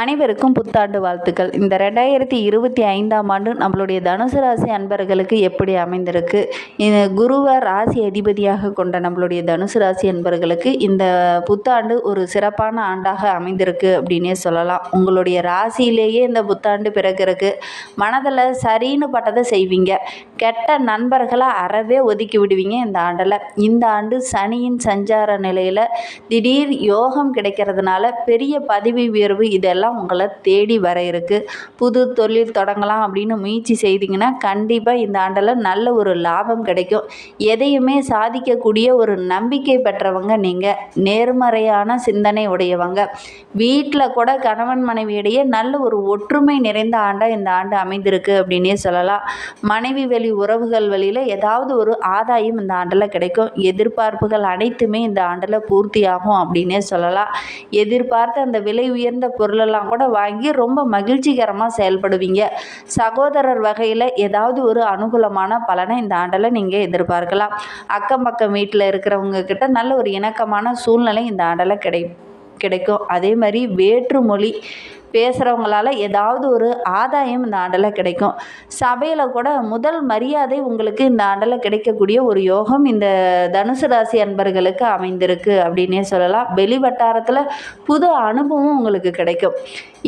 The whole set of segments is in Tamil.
அனைவருக்கும் புத்தாண்டு வாழ்த்துக்கள். இந்த ரெண்டாயிரத்தி இருபத்தி ஐந்தாம் ஆண்டு நம்மளுடைய தனுசு ராசி அன்பர்களுக்கு எப்படி அமைந்திருக்கு? இந்த குருவை ராசி அதிபதியாக கொண்ட நம்மளுடைய தனுசு ராசி அன்பர்களுக்கு இந்த புத்தாண்டு ஒரு சிறப்பான ஆண்டாக அமைந்திருக்கு அப்படின்னே சொல்லலாம். உங்களுடைய ராசியிலேயே இந்த புத்தாண்டு பிறக்கிறதுக்கு மனதில் சரின்னு பட்டதை செய்வீங்க. கெட்ட நண்பர்களை அறவே ஒதுக்கி விடுவீங்க இந்த ஆண்டில். இந்த ஆண்டு சனியின் சஞ்சார நிலையில் திடீர் யோகம் கிடைக்கிறதுனால பெரிய பதவி உயர்வு இதெல்லாம் உங்களை தேடி வர இருக்கு. புது தொழில் தொடங்கலாம் அப்படின்னு முயற்சி செய்தீங்கன்னா கண்டிப்பாக இந்த ஆண்டில் நல்ல ஒரு லாபம் கிடைக்கும். எதையுமே சாதிக்கக்கூடிய ஒரு நம்பிக்கை பெற்றவங்க நீங்கள் நேர்மறையான சிந்தனை உடையவங்க. வீட்டில் கூட கணவன் மனைவியிடையே நல்ல ஒரு ஒற்றுமை நிறைந்த ஆண்டாக இந்த ஆண்டு அமைந்திருக்கு அப்படின்னே சொல்லலாம். மனைவி வெளி உறவுகள் வழியில் ஏதாவது ஒரு ஆதாயம் இந்த ஆண்டில் கிடைக்கும். எதிர்பார்ப்புகள் அனைத்துமே இந்த ஆண்டில் பூர்த்தியாகும் அப்படின்னே சொல்லலாம். எதிர்பார்த்த அந்த விலை உயர்ந்த பொருளெல்லாம் கூட வாங்கி ரொம்ப மகிழ்ச்சிகரமாக செயல்படுவீங்க. சகோதரர் வகையில் ஏதாவது ஒரு அனுகூலமான பலனை இந்த ஆண்டில் நீங்கள் எதிர்பார்க்கலாம். அக்கம் பக்கம் வீட்டில் இருக்கிறவங்க கிட்ட நல்ல ஒரு இணக்கமான சூழ்நிலை இந்த ஆண்டில் கிடை கிடைக்கும். அதே மாதிரி வேற்று மொழி பேசுகிறவங்களால ஏதாவது ஒரு ஆதாயம் இந்த ஆண்டில் கிடைக்கும். சபையில் கூட முதல் மரியாதை உங்களுக்கு இந்த ஆண்டில் கிடைக்கக்கூடிய ஒரு யோகம் இந்த தனுசு ராசி அன்பர்களுக்கு அமைந்திருக்கு அப்படின்னே சொல்லலாம். வெளி வட்டாரத்தில் புது அனுபவம் உங்களுக்கு கிடைக்கும்.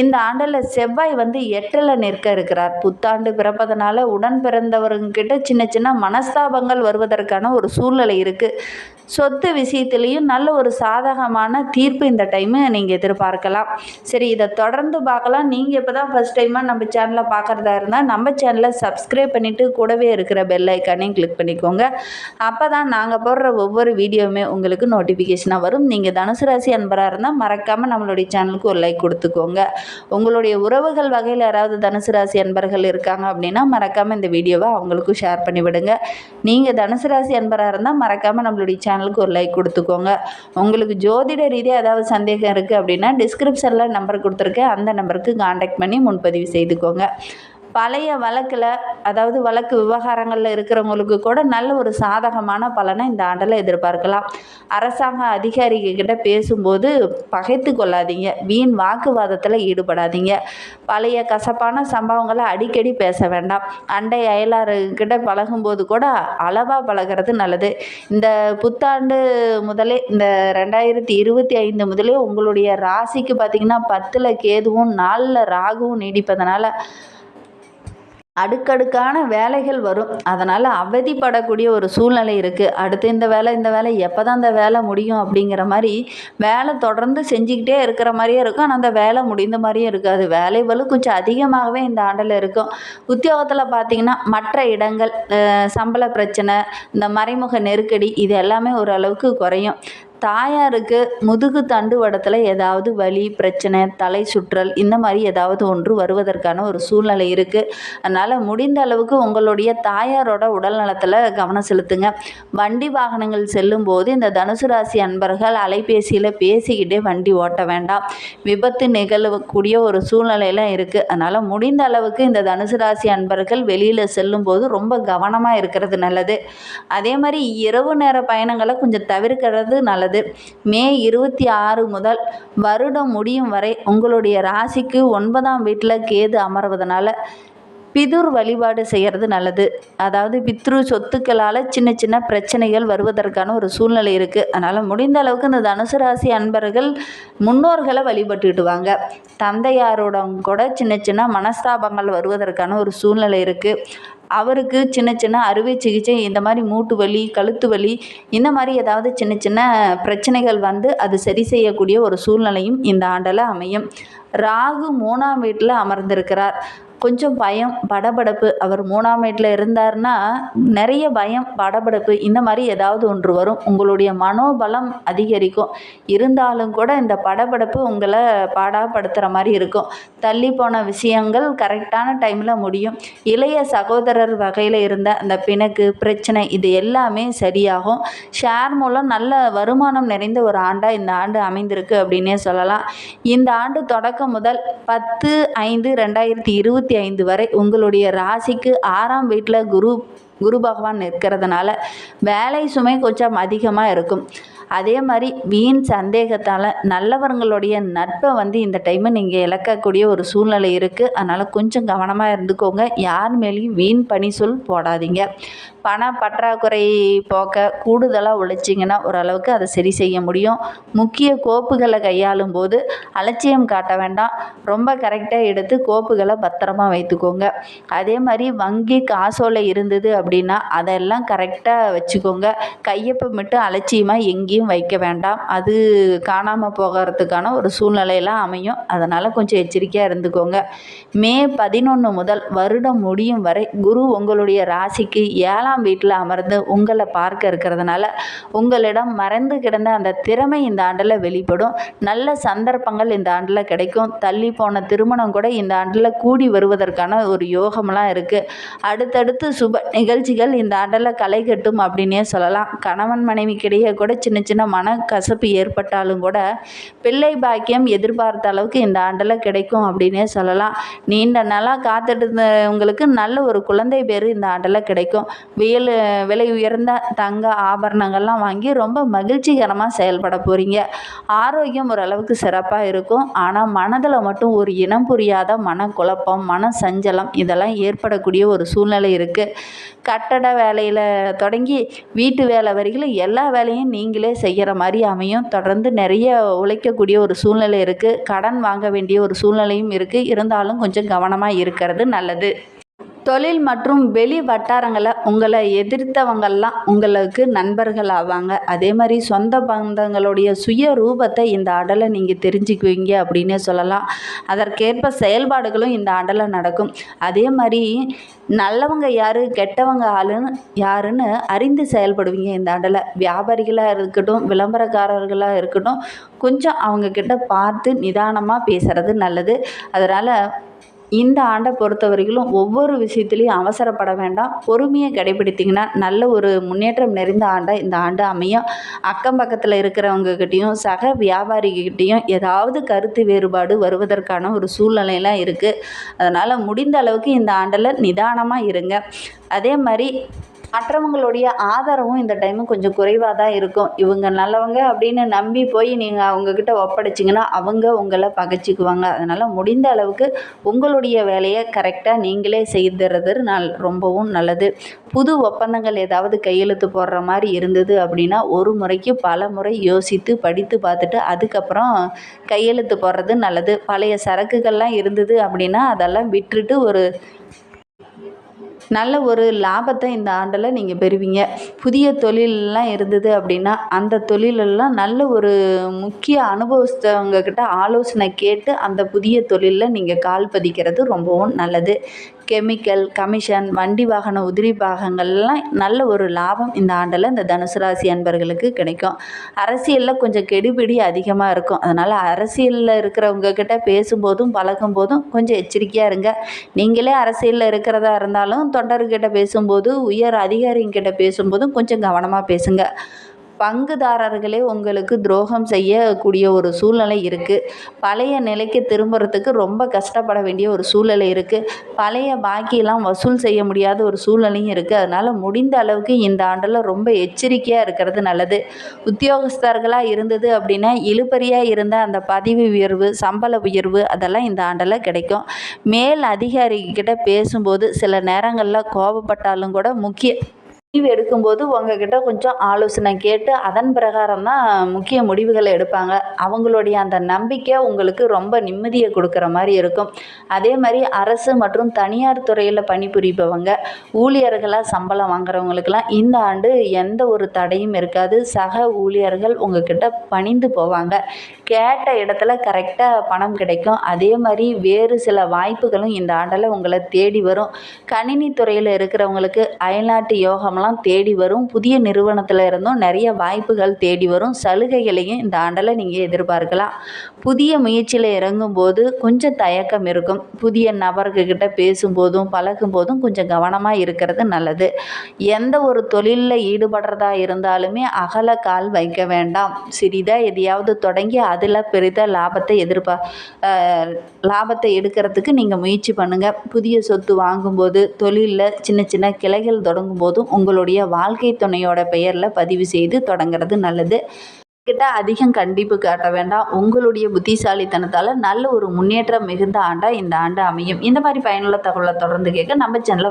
இந்த ஆண்டில் செவ்வாய் வந்து எட்டில் நிற்க இருக்கிறார். புத்தாண்டு பிறப்பதனால உடன் பிறந்தவர்கிட்ட சின்ன சின்ன மனஸ்தாபங்கள் வருவதற்கான ஒரு சூழ்நிலை இருக்குது சொத்து விஷயத்துலேயும் நல்ல ஒரு சாதகமான தீர்ப்பு இந்த டைமு நீங்கள் எதிர்பார்க்கலாம். சரி இதை தொடர்ந்து பார்க்கலாம். நீங்கள் இப்போ தான் ஃபஸ்ட் டைமாக நம்ம சேனலை பார்க்குறதா இருந்தால் நம்ம சேனலை சப்ஸ்கிரைப் பண்ணிவிட்டு கூடவே இருக்கிற பெல் ஐக்கானையும் கிளிக் பண்ணிக்கோங்க. அப்போ தான் நாங்கள் போடுற ஒவ்வொரு வீடியோவுமே உங்களுக்கு நோட்டிஃபிகேஷனாக வரும். நீங்கள் தனுசு ராசி அன்பராக இருந்தால் மறக்காமல் நம்மளுடைய சேனலுக்கு ஒரு லைக் கொடுத்துக்கோங்க. உங்களுடைய உறவுகள் வகையில் யாராவது தனுசு ராசி அன்பர்கள் இருக்காங்க அப்படின்னா மறக்காமல் இந்த வீடியோவை அவங்களுக்கும் ஷேர் பண்ணி விடுங்க. நீங்கள் தனுசு ராசி அன்பராக இருந்தால் மறக்காமல் நம்மளுடைய சேனலுக்கு ஒரு லைக் கொடுத்துக்கோங்க. உங்களுக்கு ஜோதிட ரீதியாக ஏதாவது சந்தேகம் இருக்குது அப்படின்னா டிஸ்கிரிப்ஷனில் நம்பர் கொடுத்துருக்கேன். அந்த நம்பருக்கு காண்டாக்ட் பண்ணி முன்பதிவு செய்துக்கோங்க. பழைய வழக்கில் அதாவது வழக்கு விவகாரங்களில் இருக்கிறவங்களுக்கு கூட நல்ல ஒரு சாதகமான பலனை இந்த ஆண்டில் எதிர்பார்க்கலாம். அரசாங்க அதிகாரிகிட்ட பேசும்போது பகைத்து கொள்ளாதீங்க. வீண் வாக்குவாதத்தில் ஈடுபடாதீங்க. பழைய கசப்பான சம்பவங்களை அடிக்கடி பேச வேண்டாம். அண்டை அயலாறுகிட்ட பழகும்போது கூட அளவாக பழகிறது நல்லது. இந்த புத்தாண்டு முதலே இந்த ரெண்டாயிரத்தி இருபத்தி ஐந்து முதலே உங்களுடைய ராசிக்கு பார்த்திங்கன்னா பத்தில் கேதுவும் நாலில் ராகுவும் நீடிப்பதனால் அடுக்கடுக்கான வேலைகள் வரும். அதனால் அவதிப்படக்கூடிய ஒரு சூழ்நிலை இருக்குது அடுத்து இந்த வேலை இந்த வேலை எப்போ தான் இந்த வேலை முடியும் அப்படிங்கிற மாதிரி வேலை தொடர்ந்து செஞ்சுக்கிட்டே இருக்கிற மாதிரியே இருக்கும். ஆனால் அந்த வேலை முடிந்த மாதிரியும் இருக்காது வேலை வலு கொஞ்சம் அதிகமாகவே இந்த ஆண்டில் இருக்கும். உத்தியோகத்தில் பார்த்திங்கன்னா மற்ற இடங்கள் சம்பள பிரச்சனை இந்த மறைமுக நெருக்கடி இது எல்லாமே ஓரளவுக்கு குறையும். தாயாருக்கு முதுகு தண்டுவடத்தில் ஏதாவது வலி பிரச்சனை தலை சுற்றல் இந்த மாதிரி ஏதாவது ஒன்று வருவதற்கான ஒரு சூழ்நிலை இருக்குது அதனால் முடிந்த அளவுக்கு உங்களுடைய தாயாரோட உடல் நலத்தில் கவனம் செலுத்துங்க. வண்டி வாகனங்கள் செல்லும்போது இந்த தனுசு ராசி அன்பர்கள் அலைபேசியில் பேசிக்கிட்டே வண்டி ஓட்ட வேண்டாம். விபத்து நிகழக்கூடிய ஒரு சூழ்நிலையெல்லாம் இருக்குது அதனால் முடிந்த அளவுக்கு இந்த தனுசு ராசி அன்பர்கள் வெளியில் செல்லும்போது ரொம்ப கவனமாக இருக்கிறது நல்லது. அதே மாதிரி இரவு நேர பயணங்களை கொஞ்சம் தவிர்க்கிறது நல்லது. உள்ளது மே இருபத்தி ஆறு முதல் வருடம் முடியும் வரை உங்களுடைய ராசிக்கு ஒன்பதாம் வீட்டில் கேது அமர்வதனால பிதுர் வழிபாடு செய்கிறது நல்லது. அதாவது பித்ரு சொத்துக்களால் சின்ன சின்ன பிரச்சனைகள் வருவதற்கான ஒரு சூழ்நிலை இருக்குது அதனால் முடிந்த அளவுக்கு இந்த தனுசு ராசி அன்பர்கள் முன்னோர்களை வழிபட்டுக்கிட்டு வாங்க தந்தையாரோட கூட சின்ன சின்ன மனஸ்தாபங்கள் வருவதற்கான ஒரு சூழ்நிலை இருக்குது அவருக்கு சின்ன சின்ன அறுவை சிகிச்சை இந்த மாதிரி மூட்டு வலி கழுத்து வலி இந்த மாதிரி ஏதாவது சின்ன சின்ன பிரச்சனைகள் வந்து அது சரி செய்யக்கூடிய ஒரு சூழ்நிலையும் இந்த ஆண்டில் அமையும். ராகு மூணாம் வீட்டில் அமர்ந்திருக்கிறார். கொஞ்சம் பயம் படபடப்பு. அவர் மூணாம் வீட்டில் இருந்தார்னா நிறைய பயம் படபடப்பு. இந்த மாதிரி ஏதாவது ஒன்று வரும். உங்களுடைய மனோபலம் அதிகரிக்கும். இருந்தாலும் கூட இந்த படபடப்பு உங்களை பாடாப்படுத்துகிற மாதிரி இருக்கும். தள்ளி போன விஷயங்கள் கரெக்டான டைமில் முடியும். இளைய சகோதரர் வகையில் இருந்த அந்த பிணக்கு பிரச்சனை இது எல்லாமே சரியாகும். ஷேர் மூலம் நல்ல வருமானம் நிறைந்த ஒரு ஆண்டாக இந்த ஆண்டு அமைந்திருக்கு அப்படின்னே சொல்லலாம். இந்த ஆண்டு தொடக்கம் முதல் பத்து ஐந்து ரெண்டாயிரத்தி இருபத்தி ஐந்து வரை உங்களுடைய ராசிக்கு ஆறாம் வீட்டில் குரு குரு பகவான் நிற்கிறதுனால வேலை சுமை கொஞ்சம் அதிகமாக இருக்கும். அதே மாதிரி வீண் சந்தேகத்தால் நல்லவர்களுடைய நட்பை வந்து இந்த டைமு நீங்கள் இழக்கக்கூடிய ஒரு சூழ்நிலை இருக்குது அதனால் கொஞ்சம் கவனமாக இருந்துக்கோங்க. யார் மேலேயும் வீண் பணி சொல் போடாதீங்க. பண பற்றாக்குறை போக்க கூடுதலாக உழைச்சிங்கன்னா ஓரளவுக்கு அதை சரி செய்ய முடியும். முக்கிய கோப்புகளை கையாளும் போது அலட்சியம் காட்ட வேண்டாம். ரொம்ப கரெக்டாக எடுத்து கோப்புகளை பத்திரமா வைத்துக்கோங்க. அதே மாதிரி வங்கி காசோலை இருந்தது அப்படின்னா அதெல்லாம் கரெக்டாக வச்சுக்கோங்க. கையொப்பம் மட்டும் அலட்சியமாக எங்கேயும் வைக்க வேண்டாம். அது காணாமல் போகிறதுக்கான ஒரு சூழ்நிலையெல்லாம் அமையும். அதனால் கொஞ்சம் எச்சரிக்கையாக இருந்துக்கோங்க. மே பதினொன்று முதல் வருடம் முடியும் வரை குரு உங்களுடைய ராசிக்கு ஏழாம் வீட்டில் அமர்ந்து உங்களை பார்க்க இருக்கிறதுனால உங்களிடம் மறைந்து கிடந்த அந்த திறமை இந்த ஆண்டில் வெளிப்படும். நல்ல சந்தர்ப்பங்கள் இந்த ஆண்டில் கிடைக்கும். தள்ளி போன திருமணம் கூட இந்த ஆண்டில் கூடி வருவதற்கான ஒரு யோகம்லாம் இருக்குது அடுத்தடுத்து சுப நிகழ்ச்சிகள் இந்த ஆண்டில் களை கட்டும் அப்படின்னே சொல்லலாம். கணவன் மனைவிக்கிடையே கூட சின்ன சின்ன மனக்கசப்பு ஏற்பட்டாலும் கூட பிள்ளை பாக்கியம் எதிர்பார்த்த அளவுக்கு இந்த ஆண்டில் கிடைக்கும் அப்படின்னே சொல்லலாம். நீண்ட நாளாக காத்துட்டு இருந்தவங்களுக்கு நல்ல ஒரு குழந்தை பேர் இந்த ஆண்டில் கிடைக்கும். வியல் விலை உயர்ந்த தங்க ஆபரணங்கள்லாம் வாங்கி ரொம்ப மகிழ்ச்சிகரமாக செயல்பட போகிறீங்க ஆரோக்கியம் ஓரளவுக்கு சிறப்பாக இருக்கும். ஆனால் மனதில் மட்டும் ஒரு இனம் புரியாத மனக்குழப்பம் மன சஞ்சலம் இதெல்லாம் ஏற்படக்கூடிய ஒரு சூழ்நிலை இருக்குது கட்டட வேலையில் தொடங்கி வீட்டு வேலை வரைக்கும் எல்லா வேலையும் நீங்களே செய்கிற மாதிரி அமையும். தொடர்ந்து நிறைய உழைக்கக்கூடிய ஒரு சூழ்நிலை இருக்குது கடன் வாங்க வேண்டிய ஒரு சூழ்நிலையும் இருக்குது இருந்தாலும் கொஞ்சம் கவனமாக இருக்கிறது நல்லது. தொழில் மற்றும் வெளி வட்டாரங்களை உங்களை எதிர்த்தவங்கள்லாம் உங்களுக்கு நண்பர்கள் ஆவாங்க. அதே மாதிரி சொந்த பந்தங்களுடைய சுய ரூபத்தை இந்த அடலை நீங்கள் தெரிஞ்சுக்குவீங்க அப்படின்னே சொல்லலாம். அதற்கேற்ப செயல்பாடுகளும் இந்த அடலை நடக்கும். அதே மாதிரி நல்லவங்க யார் கெட்டவங்க ஆளுன்னு யாருன்னு அறிந்து செயல்படுவீங்க இந்த அடலை வியாபாரிகளாக இருக்கட்டும் விளம்பரக்காரர்களாக இருக்கட்டும் கொஞ்சம் அவங்கக்கிட்ட பார்த்து நிதானமாக பேசுகிறது நல்லது. அதனால் இந்த ஆண்டை பொறுத்த வரையிலும் ஒவ்வொரு விஷயத்துலையும் அவசரப்பட வேண்டாம். பொறுமையை கடைபிடித்திங்கன்னா நல்ல ஒரு முன்னேற்றம் நிறைந்த ஆண்டாக இந்த ஆண்டு அமையும். அக்கம் பக்கத்தில் இருக்கிறவங்கக்கிட்டேயும் சக வியாபாரிகிட்டேயும் ஏதாவது கருத்து வேறுபாடு வருவதற்கான ஒரு சூழ்நிலையெல்லாம் இருக்குது அதனால் முடிந்த அளவுக்கு இந்த ஆண்டில் நிதானமாக இருங்க. அதே மாதிரி மற்றவங்களுடைய ஆதரவும் இந்த டைமு கொஞ்சம் குறைவாக தான் இருக்கும். இவங்க நல்லவங்க அப்படின்னு நம்பி போய் நீங்கள் அவங்கக்கிட்ட ஒப்படைச்சிங்கன்னா அவங்க உங்களை பகைச்சிக்குவாங்க. அதனால் முடிந்த அளவுக்கு உங்களுடைய வேலையை கரெக்டாக நீங்களே செய்துறது நல் ரொம்பவும் நல்லது. புது ஒப்பந்தங்கள் ஏதாவது கையெழுத்து போடுற மாதிரி இருந்தது அப்படின்னா ஒரு முறைக்கு பல முறை யோசித்து படித்து பார்த்துட்டு அதுக்கப்புறம் கையெழுத்து போடுறது நல்லது. பழைய சரக்குகள்லாம் இருந்தது அப்படின்னா அதெல்லாம் விட்டுட்டு ஒரு நல்ல ஒரு லாபத்தை இந்த ஆண்டில் நீங்கள் பெறுவீங்க. புதிய தொழிலெலாம் இருந்தது அப்படின்னா அந்த தொழிலெல்லாம் நல்ல ஒரு முக்கிய அனுபவஸ்தவங்கக்கிட்ட ஆலோசனை கேட்டு அந்த புதிய தொழிலில் நீங்கள் கால் பதிக்கிறது ரொம்பவும் நல்லது. கெமிக்கல் கமிஷன் வண்டி வாகன உதிரி பாகங்கள்லாம் நல்ல ஒரு லாபம் இந்த ஆண்டில் இந்த தனுசு ராசி அன்பர்களுக்கு கிடைக்கும். அரசியலில் கொஞ்சம் கெடுபிடி அதிகமாக இருக்கும். அதனால் அரசியலில் இருக்கிறவங்க கிட்ட பேசும்போதும் பழகும் போதும் கொஞ்சம் எச்சரிக்கையாக இருங்க. நீங்களே அரசியலில் இருக்கிறதா இருந்தாலும் தொண்டர்கிட்ட பேசும்போது உயர் அதிகாரிங்கிட்ட பேசும்போதும் கொஞ்சம் கவனமாக பேசுங்க. பங்குதாரர்களே உங்களுக்கு துரோகம் செய்யக்கூடிய ஒரு சூழ்நிலை இருக்குது பழைய நிலைக்கு திரும்புறதுக்கு ரொம்ப கஷ்டப்பட வேண்டிய ஒரு சூழ்நிலை இருக்குது பழைய பாக்கியெல்லாம் வசூல் செய்ய முடியாத ஒரு சூழ்நிலையும் இருக்குது அதனால் முடிந்த அளவுக்கு இந்த ஆண்டில் ரொம்ப எச்சரிக்கையாக இருக்கிறது நல்லது. உத்தியோகஸ்தர்களாக இருந்தது அப்படின்னா இழுபறியாக இருந்த அந்த பதவி உயர்வு சம்பள உயர்வு அதெல்லாம் இந்த ஆண்டில் கிடைக்கும். மேல் அதிகாரிகிட்ட பேசும்போது சில நேரங்களில் கோபப்பட்டாலும் கூட முக்கிய முடிவு எடுக்கும்போது உங்ககிட்ட கொஞ்சம் ஆலோசனை கேட்டு அதன் பிரகாரம் தான் முக்கிய முடிவுகளை எடுப்பாங்க. அவங்களுடைய அந்த நம்பிக்கை உங்களுக்கு ரொம்ப நிம்மதியை கொடுக்குற மாதிரி இருக்கும். அதே மாதிரி அரசு மற்றும் தனியார் துறையில் பணிபுரிபவங்க ஊழியர்களாக சம்பளம் வாங்குறவங்களுக்கெல்லாம் இந்த ஆண்டு எந்த ஒரு தடையும் இருக்காது. சக ஊழியர்கள் உங்ககிட்ட பணிந்து போவாங்க. கேட்ட இடத்துல கரெக்டாக பணம் கிடைக்கும். அதே மாதிரி வேறு சில வாய்ப்புகளும் இந்த ஆண்டில் உங்களை தேடி வரும். கணினி துறையில் இருக்கிறவங்களுக்கு அயல்நாட்டு யோகம் யோகம்லாம் தேடி வரும். புதிய நிறுவனத்தில் இருந்தும் நிறைய வாய்ப்புகள் தேடி வரும். சலுகைகளையும் இந்த ஆண்டில் நீங்கள் எதிர்பார்க்கலாம். புதிய முயற்சியில் இறங்கும்போது கொஞ்சம் தயக்கம் இருக்கும். புதிய நபர்கிட்ட பேசும்போதும் பழகும் போதும் கொஞ்சம் கவனமாக இருக்கிறது நல்லது. எந்த ஒரு தொழிலில் ஈடுபடுறதா இருந்தாலுமே அகல கால் வைக்க வேண்டாம். சிறிதாக எதையாவது தொடங்கி அதில் பெரித லாபத்தை எதிர்பார் லாபத்தை எடுக்கிறதுக்கு நீங்கள் முயற்சி பண்ணுங்கள் புதிய சொத்து வாங்கும்போது தொழிலில் சின்ன சின்ன கிளைகள் தொடங்கும் போதும் உங்கள் உங்களுடைய வாழ்க்கை துணையோட பெயரில் பதிவு செய்து தொடங்குறது நல்லது. கிட்ட அதிகம் கண்டிப்பு காட்ட வேண்டாம். உங்களுடைய புத்திசாலித்தனத்தால் நல்ல ஒரு முன்னேற்றம் மிகுந்த ஆண்டாக இந்த ஆண்டு அமையும். இந்த மாதிரி பயனுள்ள தகவலை தொடர்ந்து கேட்க நம்ம சேனலை